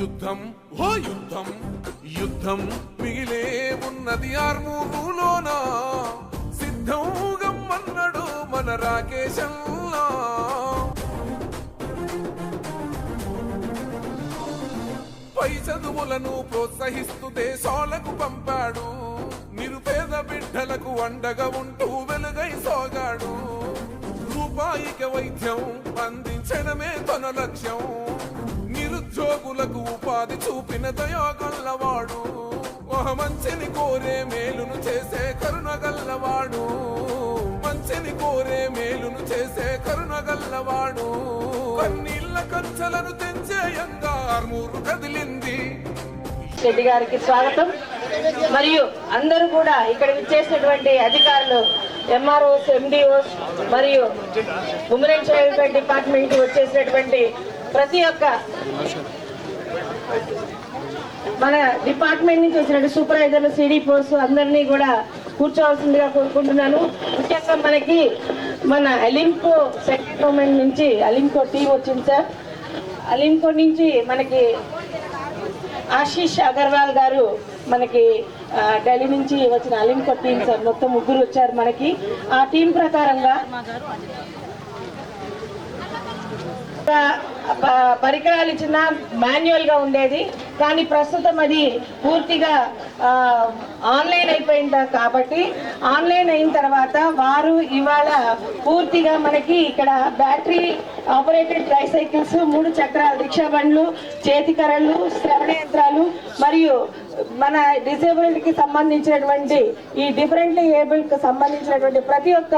యుద్ధం ఓ యుద్ధం యుద్ధం మిగిలే ఉన్నది ఆర్మూరులోనా? సిద్ధం గమ్మన్నాడు మన రాకేశల్లా పై చదువులను ప్రోత్సహిస్తూ దేశాలకు పంపాడు. నిరుపేద బిడ్డలకు అండగా ఉంటూ వెలుగై సాగాడు. రూపాయికి వైద్యం అందించడమే తన లక్ష్యం. జోగులకు ఉపాధి చూపిన దయాగల్లవాడు ఒక మంచిని కోరే మేలును చేసే కరుణగల్లవాడు. మంచిని కోరే మేలును చేసే కరుణగల్లవాడు. కన్నీళ్ళ కంచెలను తెంచే యంగార్మూరు కదిలింది. శెట్టి గారికి స్వాగతం. మరియు అందరూ కూడా ఇక్కడ విచ్చేసినటువంటి అధికారులు ఎంఆర్ఓస్ ఎండిఓస్ మరియు ఉమెన్ చైల్డ్ డిపార్ట్మెంట్కి వచ్చేసినటువంటి ప్రతి ఒక్క మన డిపార్ట్మెంట్ నుంచి వచ్చినట్టు సూపర్వైజర్లు సిడిపోస్ అందరినీ కూడా కూర్చోవాల్సిందిగా కోరుకుంటున్నాను. ముఖ్యంగా మనకి మన అలింకో సెంట్రల్ నుంచి అలింకో టీం వచ్చింది సార్. అలింకో నుంచి మనకి ఆశీష్ అగర్వాల్ గారు మనకి ఢిల్లీ నుంచి వచ్చిన అలింకో టీం సార్. మొత్తం ముగ్గురు వచ్చారు మనకి. ఆ టీం ప్రకారంగా పరికరాలు ఇచ్చిన మాన్యువల్గా ఉండేది. కానీ ప్రస్తుతం అది పూర్తిగా ఆన్లైన్ అయిపోయింది కాబట్టి ఆన్లైన్ అయిన తర్వాత వారు ఇవాళ పూర్తిగా మనకి ఇక్కడ బ్యాటరీ ఆపరేటెడ్ ట్రైసైకిల్స్ మూడు చక్రాల రిక్షా బండ్లు చేతికరళ్ళు శ్రవణ యంత్రాలు మరియు మన డిసేబిలిటీకి సంబంధించినటువంటి ఈ డిఫరెంట్లీ ఏబుల్కి సంబంధించినటువంటి ప్రతి ఒక్క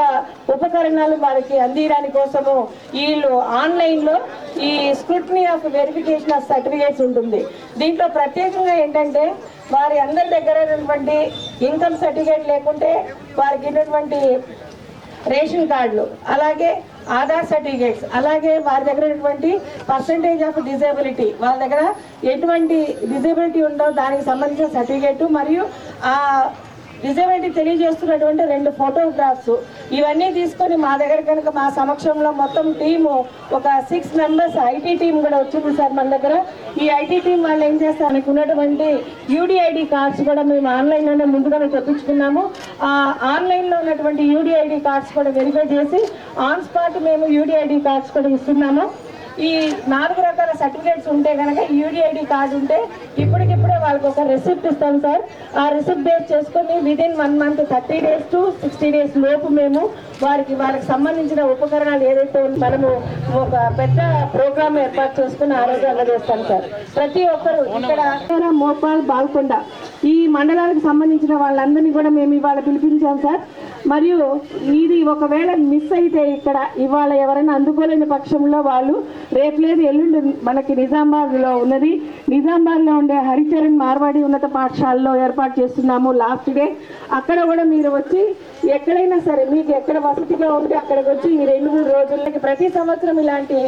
ఉపకరణాలు వారికి అందించడానికి కోసము వీళ్ళు ఆన్లైన్లో ఈ scrutiny of verification of certificates ఉంటుంది. దీంట్లో ప్రత్యేకంగా ఏంటంటే వారి అందరి దగ్గర ఉన్నటువంటి ఇన్కమ్ సర్టిఫికేట్ లేకుంటే వారికి ఉన్నటువంటి రేషన్ కార్డులు అలాగే ఆధార్ సర్టిఫికేట్స్ అలాగే వారి దగ్గర ఉన్నటువంటి పర్సంటేజ్ ఆఫ్ డిజేబిలిటీ వాళ్ళ దగ్గర ఎటువంటి డిజేబిలిటీ ఉందో దానికి సంబంధించిన సర్టిఫికేట్ మరియు ఆ నిజమేంటి తెలియజేస్తున్నటువంటి రెండు ఫోటోగ్రాఫ్స్ ఇవన్నీ తీసుకొని మా దగ్గర కనుక మా సమక్షంలో మొత్తం టీము ఒక సిక్స్ మెంబర్స్ ఐటీ టీం కూడా వచ్చింది సార్ మన దగ్గర. ఈ ఐటీ టీం వాళ్ళు ఏం చేస్తారు? మనకు ఉన్నటువంటి యూడిఐడి కార్డ్స్ కూడా మేము ఆన్లైన్లోనే ముందుగానే తెప్పించుకున్నాము. ఆ ఆన్లైన్లో ఉన్నటువంటి యూడిఐడి కార్డ్స్ కూడా వెరిఫై చేసి ఆన్ స్పాట్ మేము యూడిఐడి కార్డ్స్ కూడా ఇస్తున్నాము. ఈ నాలుగు రకాల సర్టిఫికేట్స్ ఉంటే కనుక యూడిఐడి కార్డు ఉంటే ఇప్పటికిప్పుడే వాళ్ళకి ఒక రిసిప్ట్ ఇస్తాం సార్. ఆ రిసిప్ట్ బేస్ చేసుకొని within one month thirty days to sixty days లోపు మేము వారికి వాళ్ళకి సంబంధించిన ఉపకరణాలు ఏదైతే మనము ఒక పెద్ద ప్రోగ్రామ్ ఏర్పాటు చేసుకుని ఆ రోజు అందజేస్తాం సార్. ప్రతి ఒక్కరు ఇక్కడ మోపాల్ బాల్కొండ. ఈ మండలాలకు సంబంధించిన వాళ్ళందరినీ కూడా మేము ఇవాళ పిలిపించాం సార్. మరియు ఇది ఒకవేళ మిస్ అయితే ఇక్కడ ఇవాళ ఎవరైనా అందుకోలేని పక్షంలో వాళ్ళు రేపు లేదు ఎల్లుండి మనకి నిజామాబాద్లో ఉన్నది. నిజామాబాద్లో ఉండే హరిచరణ్ మార్వాడి ఉన్నత పాఠశాలలో ఏర్పాటు చేస్తున్నాము లాస్ట్ డే అక్కడ కూడా మీరు వచ్చి ఎక్కడైనా సరే మీకు ఎక్కడ వసతిగా ఉంటే అక్కడికి వచ్చి ఈ రెండు మూడు రోజులకి ప్రతి సంవత్సరం ఇలాంటి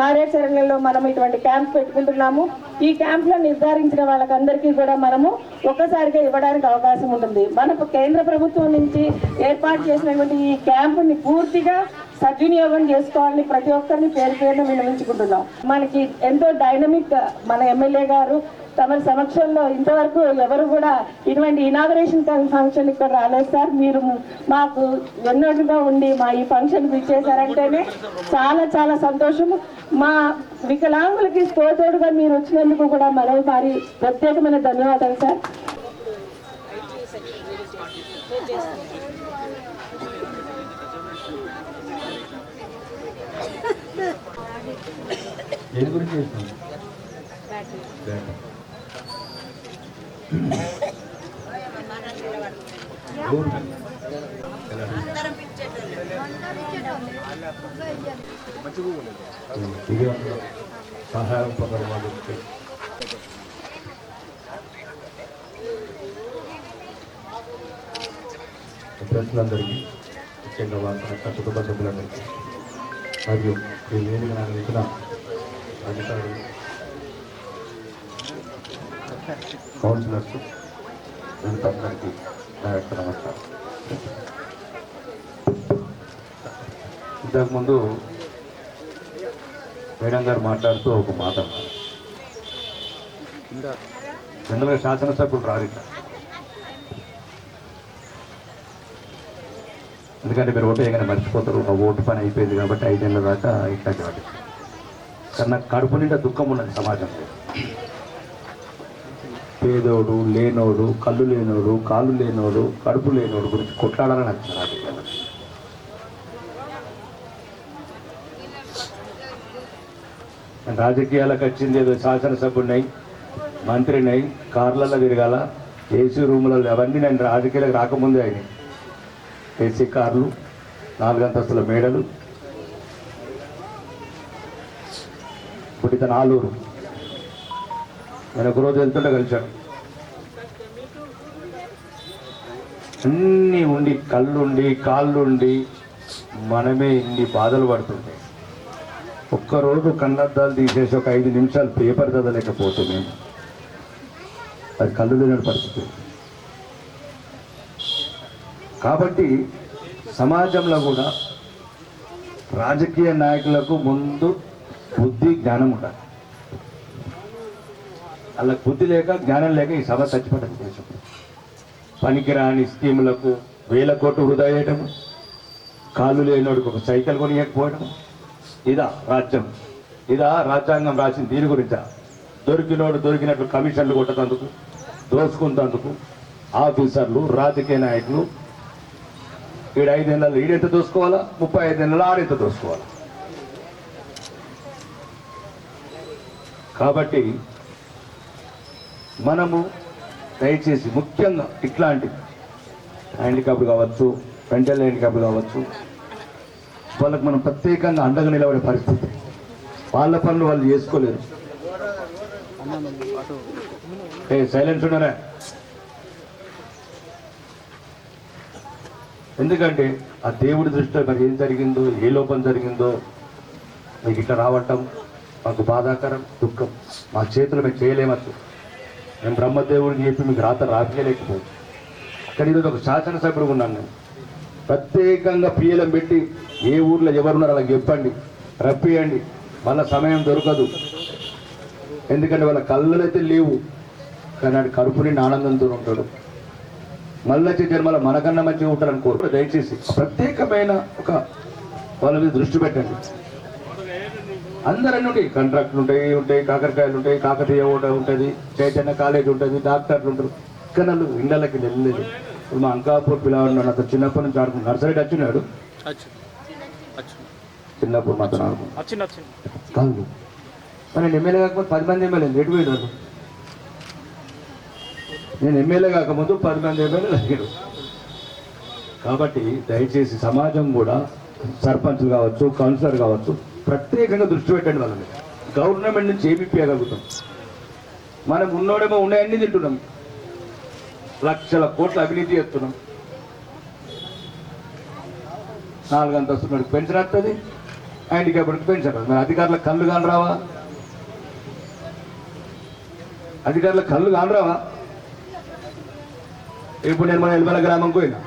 కార్యాచరణలో మనం ఇటువంటి క్యాంప్ పెట్టుకుంటున్నాము. ఈ క్యాంప్లో నిర్ధారించిన వాళ్ళకందరికీ కూడా మనము ఒక్కసారిగా ఇవ్వడానికి అవకాశం ఉంటుంది. మన కేంద్ర ప్రభుత్వం నుంచి ఏర్పాటు చేసినటువంటి ఈ క్యాంపుని పూర్తిగా సద్వినియోగం చేసుకోవాలని ప్రతి ఒక్కరిని పేరు పేరును విన్నవించుకుంటున్నాం. మనకి ఎంతో డైనమిక్ మన ఎమ్మెల్యే గారు తమ సమక్షంలో ఇంతవరకు ఎవరు కూడా ఇటువంటి ఇనాగరేషన్ ఫంక్షన్ ఇక్కడ రాలేదు సార్. మీరు మాకు ఎన్నోటుగా ఉండి మా ఈ ఫంక్షన్ ఇచ్చేసారంటేనే చాలా చాలా సంతోషం. మా వికలాంగులకి తోతోడుగా మీరు వచ్చినందుకు కూడా మరోసారి ప్రత్యేకమైన ధన్యవాదాలు సార్. దేని గురించి చేస్తున్నాం ఇది సహాయం పొందడం ప్రజలందరికీ ముఖ్యంగా వాళ్ళ కుటుంబ సభ్యులందరికీ మరియు ఈ వేదిక నాకు ఇచ్చిన అధికారులు కౌన్సిలర్స్ వీళ్ళందరికీ నా యొక్క నమస్కారం ఇంతకుముందు మేడం గారు మాట్లాడుతూ ఒక మాట జనరల్గా శాసనసభ్యులు రారు. ఎందుకంటే మీరు ఓటు వేయగానే మర్చిపోతారు ఆ ఓటు పని అయిపోయింది కాబట్టి ఐదేళ్ళ దాకా ఇట్లాంటి వాటి కన్నా కడుపు నిండా దుఃఖం ఉన్నది సమాజంలో. పేదోడు లేనోడు కళ్ళు లేనోడు కాళ్ళు లేనోడు కడుపు లేనోడు గురించి కొట్లాడాలని నచ్చింది రాజకీయాలు రాజకీయాలకు వచ్చింది ఏదో శాసనసభ్యుడినై మంత్రినై కార్లలో తిరగాల ఏసీ రూములలో అవన్నీ నేను రాజకీయాలకు రాకముందే అయినాయి. ఏసీ కార్లు నాలుగు అంతస్తుల మేడలు ఇప్పుడు ఇతను ఆలూరు. నేను ఒక రోజు వెళ్తుంటే కలిశాను. అన్నీ ఉండి కళ్ళుండి కాళ్ళుండి మనమే ఇన్ని బాధలు పడుతుంటాయి. ఒక్కరోజు కన్నద్దాలు తీసేసి ఒక ఐదు నిమిషాలు పేపర్ చదవలేకపోతుంది అది కళ్ళు లేని పరిస్థితి. కాబట్టి సమాజంలో కూడా రాజకీయ నాయకులకు ముందు బుద్ధి జ్ఞానం ఉండాలి. వాళ్ళకి బుద్ధి లేక జ్ఞానం లేక ఈ సభ చచ్చిపోవడం దేశం పనికిరాని స్కీములకు వేల కోట్లు వృధా చేయడం కాళ్ళు లేనివాడికి ఒక సైకిల్ కొనియకపోవడం ఇదా రాజ్యం. ఇదా రాజ్యాంగం రాసింది దీని గురించా? దొరికినోడు దొరికినట్లు కమిషన్లు కొట్టతందుకు దోసుకుంటందుకు ఆఫీసర్లు రాజకీయ నాయకులు. ఈడు ఐదేళ్ళలో ఈడెంత దోసుకోవాలా? ముప్పై ఐదేళ్ళలో ఆడెంత దోసుకోవాలా? కాబట్టి మనము దయచేసి ముఖ్యంగా ఇట్లాంటి హ్యాండిక్యాప్ కావచ్చు మెంటల్ హ్యాండిక్యాప్ కావచ్చు వాళ్ళకి మనం ప్రత్యేకంగా అండగా నిలబడే పరిస్థితి. వాళ్ళ పనులు వాళ్ళు చేసుకోలేరు. ఏ సైలెన్స్ ఉన్నారా ఎందుకంటే ఆ దేవుడి దృష్టిలో మరి ఏం జరిగిందో ఏ లోపం జరిగిందో మీకు ఇట్లా రావటం మాకు బాధాకరం దుఃఖం. మా చేతులు మేము చేయలేమచ్చు మేము బ్రహ్మదేవుడికి చెప్పి మీకు రాత రాపియలేకపోవచ్చు కానీ ఈరోజు ఒక శాసనసభ్యుడు ఉన్నాను నేను. ప్రత్యేకంగా పిఎలం పెట్టి ఏ ఊర్లో ఎవరున్నారో అలా చెప్పండి రప్పియండి. మళ్ళీ సమయం దొరకదు. ఎందుకంటే వాళ్ళ కళ్ళు అయితే లేవు. కానీ ఆడి కడుపు నిండి ఆనందంతో ఉంటాడు. మళ్ళీ వచ్చే జన్మల మనకన్నా మంచిగా ఉంటారని కోరు దయచేసి ప్రత్యేకమైన ఒక వాళ్ళ మీద దృష్టి పెట్టండి. అందరన్నీ ఉంటాయి. కాంట్రాక్ట్లు ఉంటాయి ఉంటాయి కాకరకాయలు ఉంటాయి కాకతీయ ఓట ఉంటుంది చైతన్య కాలేజ్ ఉంటుంది డాక్టర్లు ఉంటారు. ఇక్కడ ఇళ్ళకి వెళ్ళలేదు. ఇప్పుడు మా అంకాపూర్ పిల్లవాడు నన్ను అతను చిన్నప్పటి నుంచి ఆడుకున్నాడు నర్సరీ వచ్చినాడు. చిన్నప్పుడు మాత్రం ఆడుకున్నాడు కాదు. మరి నేను ఎమ్మెల్యే కాకపోతే పది మంది ఎమ్మెల్యే ఎటు పోయినారు? నేను ఎమ్మెల్యే కాకముందు పది మంది ఎమ్మెల్యే లేరు కాబట్టి దయచేసి సమాజం కూడా సర్పంచ్ కావచ్చు కౌన్సిలర్ కావచ్చు ప్రత్యేకంగా దృష్టి పెట్టండి వాళ్ళ మీద. గవర్నమెంట్ నుంచి ఏమి ఇప్పగలుగుతాం మనం ఉన్నోడేమో ఉన్నాయన్నీ తింటున్నాం. లక్షల కోట్ల అవినీతి చేస్తున్నాం. నాలుగు అంతస్తున్నాడు పెన్షన్ వస్తుంది. హ్యాండిక్యాప్డ్కి పెన్షన్ మన అధికారుల అధికారులకు కళ్ళు కాని రావా కళ్ళు కాని రావా ఇప్పుడు నేను మన ఎల్మల గ్రామం పోయినా.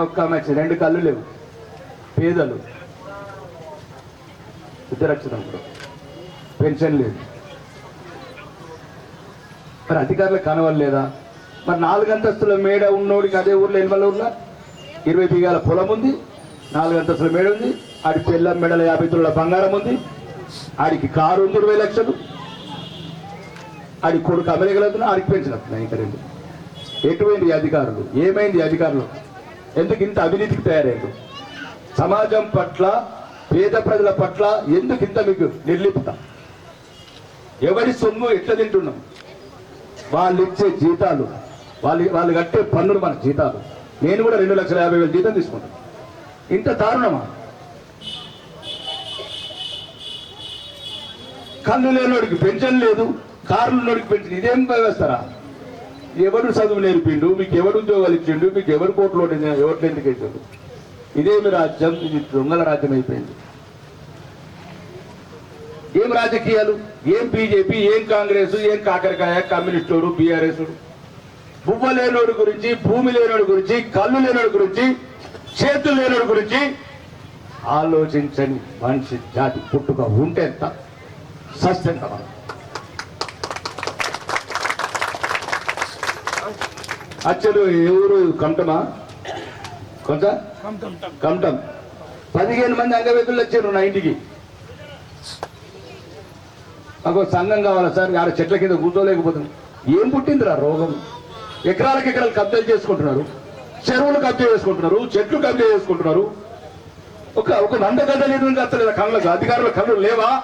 ఒక్క మ్యాచ్ రెండు కళ్ళు లేవు. పేదలు. ఇద్దరక్షరం పెన్షన్ లేదు. మరి అధికారులకు కనవలేదా మరి నాలుగు అంతస్తుల మేడ ఉన్నోడికి అదే ఊర్లో ఎనిమిది ఊర్లో? ఇరవై బిగాల పొలం ఉంది నాలుగు అంతస్తుల మేడ ఉంది ఆడి పిల్ల మెడల యాభై తుల బంగారం ఉంది ఆడికి కారు ఉంది ఇరవై లక్షలు ఆడి కొడుకు అమెరికలు ఆడికి పెన్షన్ వస్తున్నాయి ఇంకా రెండు. ఎటువంటి అధికారులు? ఏమైంది అధికారులు? ఎందుకు ఇంత అవినీతికి తయారయ్యారు సమాజం పట్ల పేద ప్రజల పట్ల ఎందుకు ఇంత మీకు నిర్లిప్త? ఎవరి సొమ్ము ఎట్లా తింటున్నాం? వాళ్ళు ఇచ్చే జీతాలు వాళ్ళు వాళ్ళు కట్టే పన్నులు మన జీతాలు. నేను కూడా రెండు లక్షల యాభై వేల జీతం తీసుకుంటాను ఇంత దారుణమా? కళ్ళు లేనోడికి పెన్షన్ లేదు కార్లు ఉన్నోడికి పెన్షన్ ఇదేం వ్యవస్థరా? ఎవరు చదువు నేర్పిండు? మీకు ఎవరు ఉద్యోగాలు ఇచ్చిండు? మీకు ఎవరు కోట్లు ఎవరు ఎందుకు ఇచ్చిండు ఇదేమి రాజ్యం? ఇది దొంగల రాజ్యం అయిపోయింది ఏం రాజకీయాలు? ఏం బీజేపీ? ఏం కాంగ్రెస్? ఏం కాకరకాయ? కమ్యూనిస్టుడు బీఆర్ఎస్ బువ్వ లేనోడు గురించి భూమి లేనోడు గురించి కళ్ళు లేనోడు గురించి చేతులు లేనోడు గురించి ఆలోచించని మనిషి జాతి పుట్టుక ఉంటే ఎంత సస్యంత అచ్చలు ఎవరు కంటమా? కొంత? కమటం పదిహేను మంది అంగవేతులు వచ్చారు నా ఇంటికి. నాకు ఒక సంఘం కావాలా సార్? ఆడ చెట్ల కింద కూర్చోలేకపోతుంది ఏం పుట్టిందిరా రోగం? ఎకరాలకు ఎకరాలు కబ్జాలు చేసుకుంటున్నారు. చెరువులు కబ్జా చేసుకుంటున్నారు. చెట్లు కబ్జా చేసుకుంటున్నారు. ఒక ఒక నందగడ్డ నీరు వస్తలేదు కళ్ళకు అధికారుల కళ్ళు లేవా?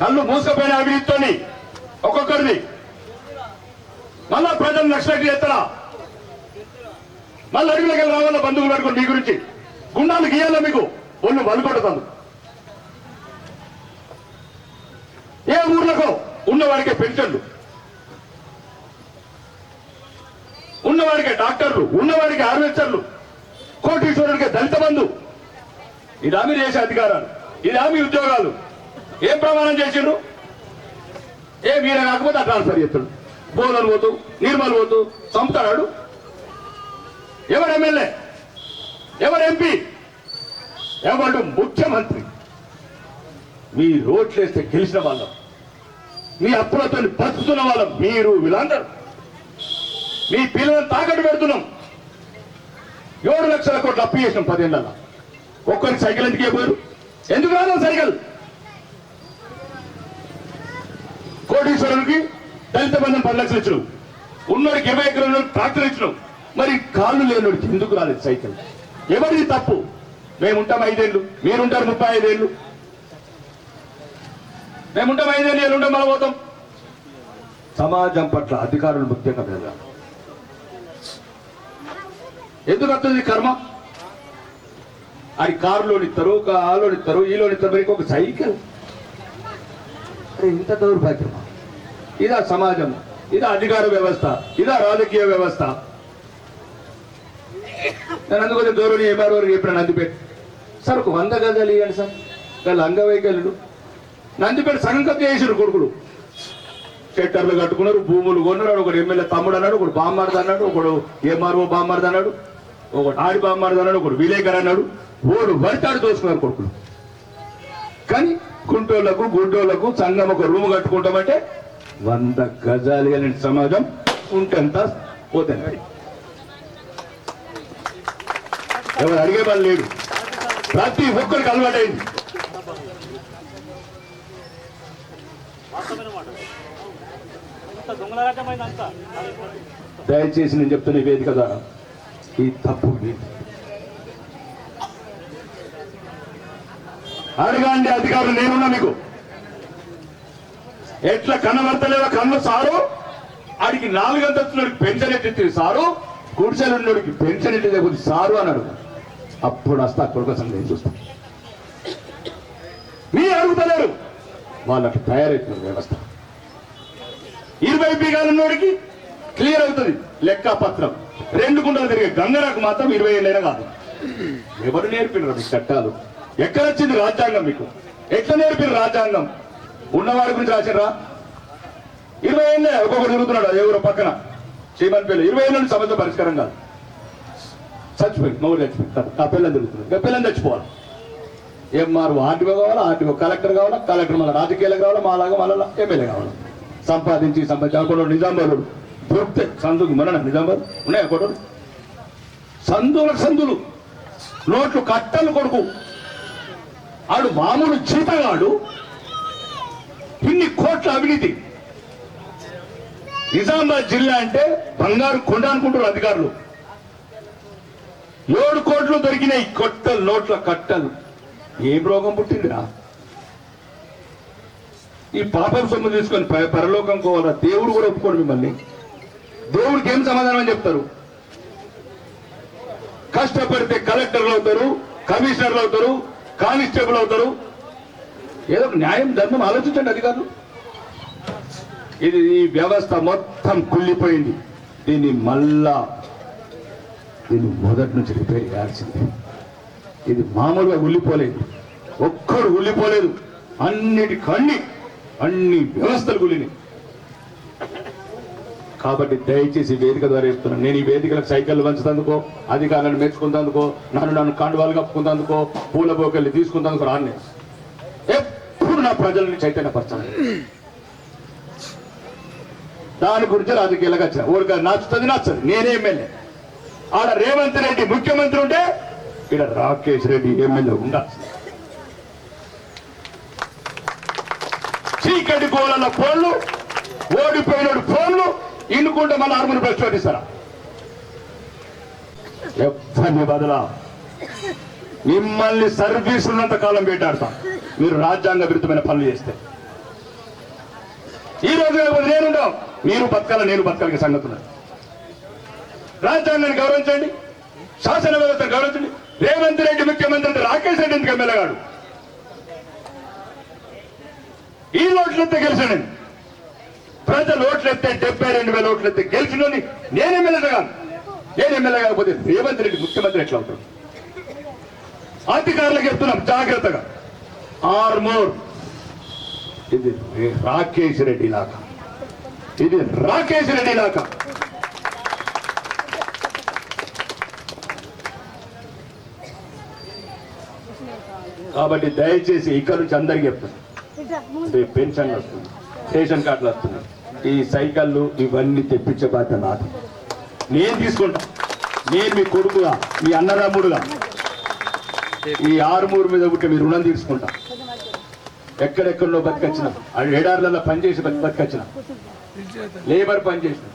కళ్ళు మూసుకపోయిన అవినీతితోని ఒక్కొక్కరిని. మళ్ళా ప్రజలు నష్టం చేస్తారా? మళ్ళీ అడవిలోకి వెళ్ళి బంధువులు పెట్టుకోండి నీ గురించి గుండాలు గీయాలా మీకు? ఒళ్ళు వలుకొడుతుంది ఏ ఊర్లకు? ఉన్నవాడికే పెన్షన్లు. ఉన్నవాడికే డాక్టర్లు ఉన్నవాడికి ఆర్వేచర్లు కోటీశ్వరుడికి దళిత బంధు. ఇది ఆమె చేసే అధికారాలు ఇది ఆమె ఉద్యోగాలు. ఏం ప్రమాణం చేసిండ్రు? ఏ మీరే కాకపోతే ఆ ట్రాన్స్ఫర్ చేస్తాడు. బోనలు పోతూ నిర్మల్ పోతూ చంపుతాడు ఎవరు ఎమ్మెల్యే? ఎవరు ఎంపీ? ఎవరు ముఖ్యమంత్రి? మీ రోడ్లేస్తే గెలిచిన వాళ్ళం. మీ అప్పులతో బతుకుతున్న వాళ్ళం. మీరు వీళ్ళందరూ. మీ పిల్లలను తాకట్టు పెడుతున్నాం. ఏడు లక్షల కోట్లు అప్పు చేసినాం పదేళ్ళ ఒక్కరికి సైకిల్ ఎందుకే పోరు ఎందుకు రాదు సైకిల్? కోటీశ్వరునికి దళిత బంధం పది లక్షలు ఇచ్చినాం. ఉన్నోడికి ఇరవై ఎకరాలు ట్రాక్టర్ ఇచ్చినాం. మరి కాళ్ళు లేనోడికి ఎందుకు రాలేదు సైకిల్? ఎవరిది తప్పు? మేముంటాం ఐదేళ్ళు మీరుంటారు ముప్పై ఐదేళ్ళు. మేముంటాం ఐదేళ్ళు ఏళ్ళుంటాం మనం పోతాం. సమాజం పట్ల అధికారులు ముఖ్యంగా పెరగాలి ఎందుకు వస్తుంది కర్మ? అది కారులోని ఇస్తారు ఒక ఆలోని ఇస్తారు ఈలోని ఇస్తారు మరి ఇంకొక సైకిల్? అరే ఇంత దౌర్భాగ్యమా? ఇదా సమాజం ఇదా అధికార వ్యవస్థ ఇదా రాజకీయ వ్యవస్థ. నేను అందుకోసం దూరం ఏమారు చెప్పిన నందిపేట. సార్ ఒక వంద గజాలు ఇవ్వండి సార్. వాళ్ళు అంగవైకల్యుడు. నందిపేట సగం కబ్జా చేసారు కొడుకుడు షెట్టర్లు కట్టుకున్నారు భూములు కొన్నారు ఒకడు ఎమ్మెల్యే తమ్ముడు అన్నాడు ఒకడు బామ్మర్ది అన్నాడు ఒకడు ఎంఆర్ఓ బామ్మర్ది అన్నాడు ఒకడు ఆడి బామ్మర్ది అన్నాడు ఒకడు విలేకర్ అన్నాడు. ఓడు వరితాడు దోసుకున్నారు కొడుకులు. కానీ గుంటోళ్ళకు గుడ్డోళ్ళకు సంఘం ఒక రూమ్ కట్టుకుంటామంటే వంద గజాలు కలిగిన సమాజం ఉంటంత పోతే ఎవరు అడిగే వాళ్ళు లేదు ప్రతి ఒక్కరికి అలవాటైంది. దయచేసి నేను చెప్తున్న వేది కదా ఈ తప్పు అడగండి అధికారులు నేనున్నా మీకు. ఎట్లా కనబడతలేవో కన్ను సారు? ఆడికి నాలుగంతస్తుడికి పెన్షన్ ఎట్టి సారు? గుడిసెలున్నోడికి పెన్షన్ ఎట్టి సారు సారు అన్నాడు. అప్పుడు వస్తా కొడుకు కోసం నేను చూస్తాను మీరు అడుగుతలేరు. వాళ్ళకి తయారైతున్నారు వ్యవస్థ. ఇరవై బీగాలున్నోడికి క్లియర్ అవుతుంది. లెక్క పత్రం. రెండు గుంటలు తిరిగే గంగరాకు మాత్రం ఇరవై ఏళ్ళైనా కాదు. ఎవరు నేర్పినారు మీకు చట్టాలు? ఎక్కడొచ్చింది రాజ్యాంగం మీకు? ఎట్లా నేర్పిన రాజ్యాంగం? ఉన్నవాడి గురించి రాసినరా ఇరవై ఏళ్ళే ఒక్కొక్కరు తిరుగుతున్నాడు ఎవరో పక్కన? శ్రీమన్పల్లి ఇరవై ఏళ్ళ నుంచి సమస్య పరిష్కారం కాదు. చచ్చిపోయింది. మౌడు చచ్చిపోయింది. ఆ పిల్లలు తిరుగుతున్నాడు ఇంకా పిల్లలు చచ్చిపోవాలి. ఎంఆర్ఓ ఆర్టీఓ కావాలా? ఆర్టీఓ కలెక్టర్ కావాలా? కలెక్టర్ మళ్ళీ రాజకీయాలకు కావాలా? మాలాగా మళ్ళా ఎమ్మెల్యే కావాలా? సంపాదించి సంపాదించి అక్కడ నిజామాబాద్ దొరికితే సందుకు మన నిజామాబాద్ ఉన్నాయి కొడలు సందులకు సందులు. నోట్లు కట్టలు కొడుకు. ఆడు మామూలు చీతగాడు. ఇన్ని కోట్ల అవినీతి. నిజామాబాద్ జిల్లా అంటే బంగారు కొండ అనుకుంటారు అధికారులు. ఏడు కోట్లు దొరికినాయి. కొట్టలు నోట్ల కట్టలు. ఏం రోగం పుట్టిందిరా? ఈ పాపం సొమ్ము తీసుకొని పరలోకం కోవాలా దేవుడు కూడా ఒప్పుకోడు మిమ్మల్ని. దేవుడికి ఏం సమాధానం అని చెప్తారు? కష్టపడితే కలెక్టర్లు అవుతారు కమిషనర్లు అవుతారు కానిస్టేబుల్ అవుతారు. ఏదో న్యాయం ధర్మం ఆలోచించండి అధికారులు ఇది ఈ వ్యవస్థ మొత్తం కుళ్ళిపోయింది. దీన్ని మళ్ళా దీన్ని మొదటి నుంచి రిపేర్ చేయాల్సిందే. ఇది మామూలుగా ఉల్లిపోలేదు. ఒక్కడు ఉల్లిపోలేదు. అన్నిటి కన్ని అన్ని వ్యవస్థలు గులిని కాబట్టి దయచేసి వేదిక ద్వారా చెప్తున్నాను. నేను ఈ వేదికలకు సైకిల్ పంచుతందుకో అధికారులను మెచ్చుకుంటందుకో నన్ను నన్ను కండువాలు కప్పుకుంటందుకో పూల బోకెళ్ళి తీసుకుంటందుకు రాను ఎప్పుడు నా ప్రజల్ని చైతన్యపరచాను. దాని గురించి రాజకీయాలకు వచ్చిన ఊరిక నచ్చుతుంది నచ్చదు నేనే ఎమ్మెల్యే. ఆడ రేవంత్ రెడ్డి ముఖ్యమంత్రి ఉంటే ఇక్కడ రాకేష్ రెడ్డి ఎమ్మెల్యే ఉండాలి. చీకటి గోళల ఫోన్లు ఓడిపోయిన ఫోన్లు ఇన్నుకుంటే మన ఆర్మీని ప్రచోదిస్తారా ఎవరిని బదలా. మిమ్మల్ని సర్వీస్ ఉన్నంత కాలం వేటాడతాం. మీరు రాజ్యాంగ విరుద్ధమైన పనులు చేస్తే. ఈ రోజు నేనుండవు. మీరు బతకాల నేను బతకాలి సంగతి రాజ్యాంగాన్ని గౌరవించండి శాసన వ్యవస్థను గౌరవించండి. రేవంత్ రెడ్డి ముఖ్యమంత్రి అంటే రాకేష్ రెడ్డి ఎందుకు ఎమ్మెల్యేగాడు ఈ ఓట్లెత్తే గెలిచాను ప్రజలు ఓట్లెత్తే డెబ్బై రెండు వేల ఓట్లెత్తే గెలిచినోని నేను ఎమ్మెల్యే కాదు. నేను ఎమ్మెల్యే కాకపోతే రేవంత్ రెడ్డి ముఖ్యమంత్రి ఎట్లా అవుతాడు? అధికారులకు చెప్తున్నాం జాగ్రత్తగా. ఆర్మోర్ ఇది రాకేష్ రెడ్డి ఇలాకా ఇది రాకేష్ రెడ్డి ఇలాకా కాబట్టి దయచేసి ఇక్కడ నుంచి అందరికి చెప్తాను పెన్షన్ వస్తుంది. రేషన్ కార్డులు వస్తున్నాయి. ఈ సైకిళ్ళు ఇవన్నీ తెప్పించే బాధ్యత నాది. నేను తీసుకుంటా. నేను మీ కొడుకుగా మీ అన్నదమ్ముడుగా. ఈ ఆరుమూరు మీద పుట్టి మీ రుణం తీసుకుంటా. ఎక్కడెక్కడో బతికొచ్చిన. ఎడార్లలో పనిచేసి బతి బతికొచ్చిన. లేబర్ పనిచేసిన.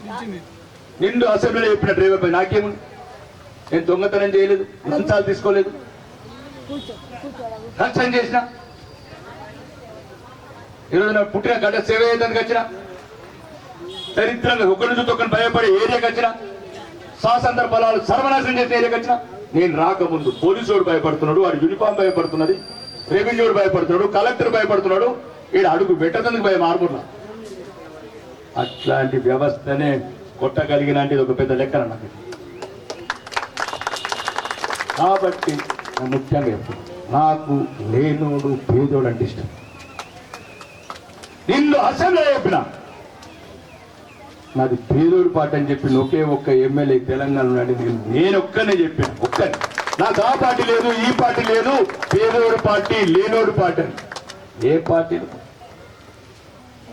నిండు అసెంబ్లీలో చెప్పిన డ్రైవర్ పై నాకేముంది? నేను దొంగతనం చేయలేదు లంచాలు తీసుకోలేదు. లంచం చేసిన? ఈరోజు నా పుట్టిన గడ్డ సేవ చేయడానికి వచ్చిన. దరిద్రంగా ఒకరి నుంచి ఒకరిని భయపడే ఏరియాకి వచ్చిన. స్వాతంత్ర బలాలు సర్వనాశనం చేసిన ఏరియాకి వచ్చిన. నేను రాకముందు పోలీసుడు భయపడుతున్నాడు వాడు యూనిఫామ్ భయపడుతున్నది రెవెన్యూడు భయపడుతున్నాడు కలెక్టర్ భయపడుతున్నాడు. ఈడ అడుగు పెట్టదందుకు భయం ఆర్మూర్లా. అట్లాంటి వ్యవస్థనే కొట్టగలిగిన అంటే ఒక పెద్ద లెక్కన నాకు. కాబట్టి ముఖ్యంగా చెప్తున్నాను నాకు లేనోడు పేదోడు అంటే ఇష్టం. నిన్ను అసెంబ్లీ చెప్పిన. నాది పేదోడు పాట అని చెప్పిన ఒకే ఒక్క ఎమ్మెల్యే తెలంగాణ ఉన్నాడు నేను నేను ఒక్కనే చెప్పాను. ఒక్కనే. నాకు ఆ పార్టీ లేదు ఈ పార్టీ లేదు పేదోడు పార్టీ లేనోడు పార్టీ ఏ పార్టీ?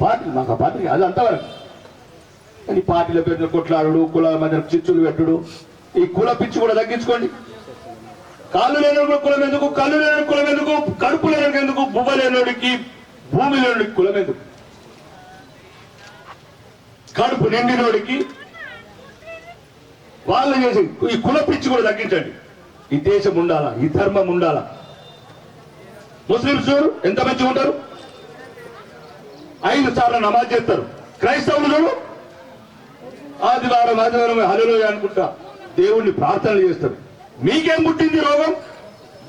పార్టీ నాకు ఆ పార్టీ అది అంతవరకు కానీ పార్టీల పేరున కొట్లాడు కులాల మధ్య చిచ్చులు పెట్టుడు. ఈ కుల పిచ్చి కూడా తగ్గించుకోండి. కాళ్ళు లేనోడు కులం ఎందుకు? కళ్ళు లేని కులం ఎందుకు? కడుపు లేనోడికి ఎందుకు? బువ్వ లేనోడికి భూమి లేనోడికి కులం ఎందుకు? కడుపు నిండినోడికి వాళ్ళు చేసి ఈ కుల పిచ్చి కూడా తగ్గించండి. ఈ దేశం ఉండాలా? ఈ ధర్మం ఉండాలా? ముస్లింస్ చూడు ఎంత మంచిగా ఉంటారు? ఐదు సార్లు నమాజ్ చేస్తారు. క్రైస్తవులు చూడు. ఆదివారం ఆదివారం హలో అనుకుంటా దేవుణ్ణి ప్రార్థనలు చేస్తారు. మీకేం పుట్టింది రోగం?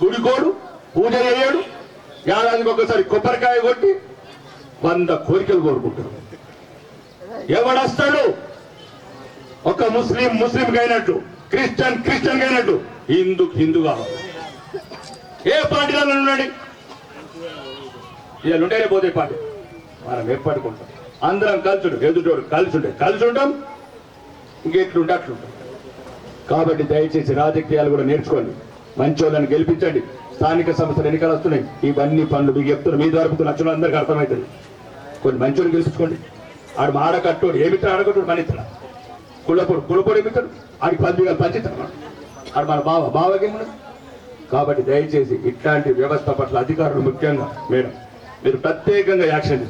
గుడికోడు పూజ చేయడు. ఏడాదికి ఒకసారి కొబ్బరికాయ కొట్టి వంద కోరికలు కోరుకుంటారు. ఎవడొస్తాడు? ఒక ముస్లిం ముస్లిం అయినట్టు క్రిస్టియన్ క్రిస్టియన్ అయినట్టు హిందూ హిందూ కావాలి. ఏ పార్టీలో ఉండండి? ఇలా ఉంటేనే పోతే పార్టీ. మనం ఎప్పటికుంటాం అందరం కలిసి ఉంటాం ఎదుటోడు కలిసి ఉంటే కలిసి ఉంటాం. ఇంకెట్లుంటే అట్లుంటాం. కాబట్టి దయచేసి రాజకీయాలు కూడా నేర్చుకోండి. మంచి వాళ్ళని గెలిపించండి. స్థానిక సంస్థలు ఎన్నికలు వస్తున్నాయి. ఇవన్నీ పనులు మీకు చెప్తున్నారు మీ ద్వారా నచ్చిన అందరికీ అర్థమవుతుంది. కొన్ని మంచోళ్ళు గెలిపించుకోండి. ఆడు మాడ కట్టోడు ఏమిత్తాడు ఆడకట్టుడు? మన ఇతర కుళ్ళపొడు కుళ్ళపొడు ఏమిత్తాడు ఆడికి పది బిగాలు పంచిస్తాడు ఆడు మన బావ బావకేమున్నది కాబట్టి దయచేసి ఇట్లాంటి వ్యవస్థ పట్ల అధికారులు ముఖ్యంగా మేడం మీరు ప్రత్యేకంగా యాక్షన్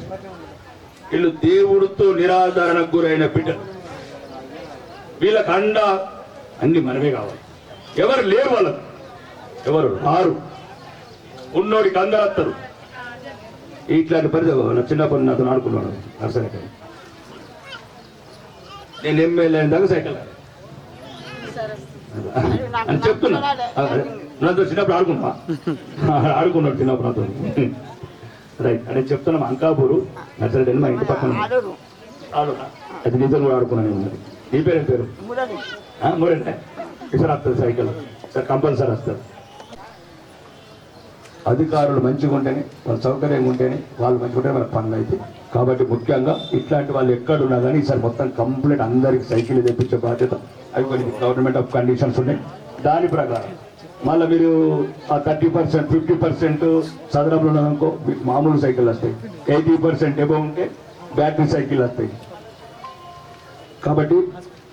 వీళ్ళు దేవుడితో నిరాధారణకు గురైన బిడ్డలు. వీళ్ళకి అండ అన్ని మనమే కావాలి. ఎవరు లేరు వాళ్ళకు? ఎవరు? రారు ఉన్నోడికి అందరూ వస్తారు. ఇట్లాంటి పరిస్థితి నా చిన్నప్పుడు నాతో ఆడుకున్నాడు నర్సరీ నేను ఎమ్మెల్యే దాకా సైకిల్ అని చెప్తున్నా. నాతో చిన్నప్పుడు ఆడుకున్నా. ఆడుకున్నాడు చిన్నప్పుడు నాతో. రైట్ అదే చెప్తున్నాం అంకాపూరు నర్సరీ మా ఇంటి పక్కన అది నిజం కూడా ఆడుకున్నాను నీ పేరేం పేరు? ఆ, మూడండి వస్తుంది సైకిల్. సార్ కంపల్సరీ వస్తారు అధికారులు మంచిగా ఉంటేనే వాళ్ళు సౌకర్యంగా ఉంటేనే వాళ్ళు మంచిగా ఉంటే మన పనులు అయితే. కాబట్టి ముఖ్యంగా ఇట్లాంటి వాళ్ళు ఎక్కడున్నా కానీ ఈసారి మొత్తం కంప్లీట్ అందరికి సైకిల్ తెప్పించే బాధ్యత. అవి కొన్ని గవర్నమెంట్ ఆఫ్ కండిషన్స్ ఉన్నాయి. దాని ప్రకారం మళ్ళీ మీరు ఆ థర్టీ పర్సెంట్ ఫిఫ్టీ పర్సెంట్ సదరంలో ఉన్నదనుకో మీకు మామూలు సైకిల్ వస్తాయి. ఎయిటీ పర్సెంట్ ఎబో ఉంటే బ్యాటరీ సైకిల్ వస్తాయి. కాబట్టి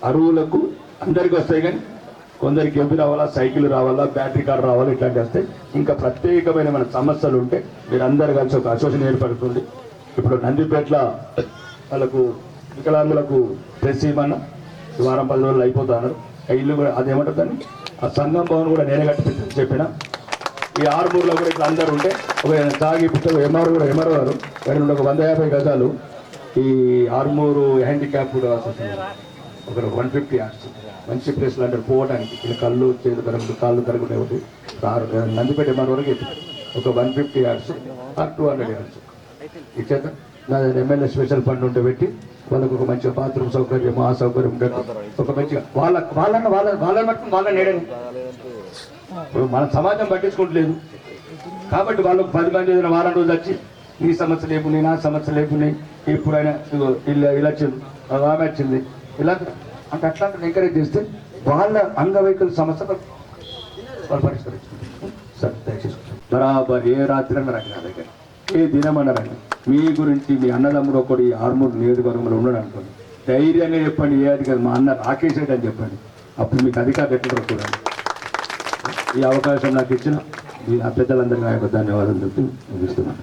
అరువులకు అందరికి వస్తాయి కానీ కొందరికి ఎవి రావాలా సైకిల్ రావాలా బ్యాటరీ కార్ రావాలా ఇట్లాంటివి వస్తాయి. ఇంకా ప్రత్యేకమైన మన సమస్యలు ఉంటే మీరు అందరు కలిసి ఒక అసోసియేషన్ ఏర్పడుతుంది. ఇప్పుడు నందిపేట్ల వాళ్ళకు వికలాంగులకు డ్రెస్ ఇవ్వమన్నా వారం పది రోజులు అయిపోతున్నారు ఆ ఇల్లు కూడా అదేమంటుందని ఆ సంఘం భవన్ కూడా నేనే కట్టించని చెప్పిన. ఈ ఆరుమూరులో కూడా ఇట్లా అందరు ఉంటే ఒక తాగి పుస్తకం ఎంఆర్ కూడా ఎంఆర్ గారు. ఒక వంద యాభై గజాలు ఈ ఆరుమూరు హ్యాండిక్యాప్ కూడా అసోసియేషన్ ఒక వన్ ఫిఫ్టీ యార్డ్స్ మంచి ప్లేస్లు అంటే పోవడానికి. ఇలా కళ్ళు చేతులు తరగదు కాళ్ళు కరగదు ఒకటి ఆరు నందిపేట ఎంఆర్ వరకు ఎత్తు. ఒక one fifty yards or two hundred yards ఇచ్చాక నా ఎమ్మెల్యే స్పెషల్ ఫండ్ ఉంటే పెట్టి వాళ్ళకు ఒక మంచి బాత్రూమ్ సౌకర్యం ఆ సౌకర్యం ఒక మంచిగా వాళ్ళ వాళ్ళని వాళ్ళ వాళ్ళని మట్టుకు వాళ్ళని నేడని. ఇప్పుడు మన సమాజం పట్టించుకోవట్లేదు కాబట్టి వాళ్ళకు పది మంది ఏదైనా వారం రోజులు వచ్చి నీ సమస్య లేకున్నాయి నా సమస్య లేకున్నాయి ఎప్పుడైనా ఇలా ఇలా వచ్చింది ఆమె వచ్చింది ఇలా అంటే అట్లాంటి ఎంకరేజ్ చేస్తే వాళ్ళ అంగవైకల్య సమస్య వాళ్ళు పరిష్కరించుకుంటారు సార్ దయచేసి. బరాబర్ ఏ రాత్రి అన్న రండి నా దగ్గర. ఏ దినమన్న రండి. మీ గురించి మీ అన్నదమ్ముడు ఒకటి ఆర్మూర్ నియోజకవర్గంలో ఉన్నాడు అనుకోండి. ధైర్యంగా చెప్పండి ఏ అధికారి మా అన్న రాకేష్ అని చెప్పండి. అప్పుడు మీకు అధికారులు ఎట్లా చూడండి. ఈ అవకాశం నాకు ఇచ్చిన ఈ నా పెద్దలందరికీ నా యొక్క ధన్యవాదాలు చెప్తూ ముగిస్తున్నాను.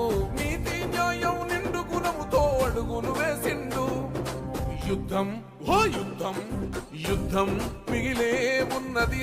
అడుగులు వేసిండు. యుద్ధం ఓ యుద్ధం యుద్ధం మిగిలే ఉన్నది.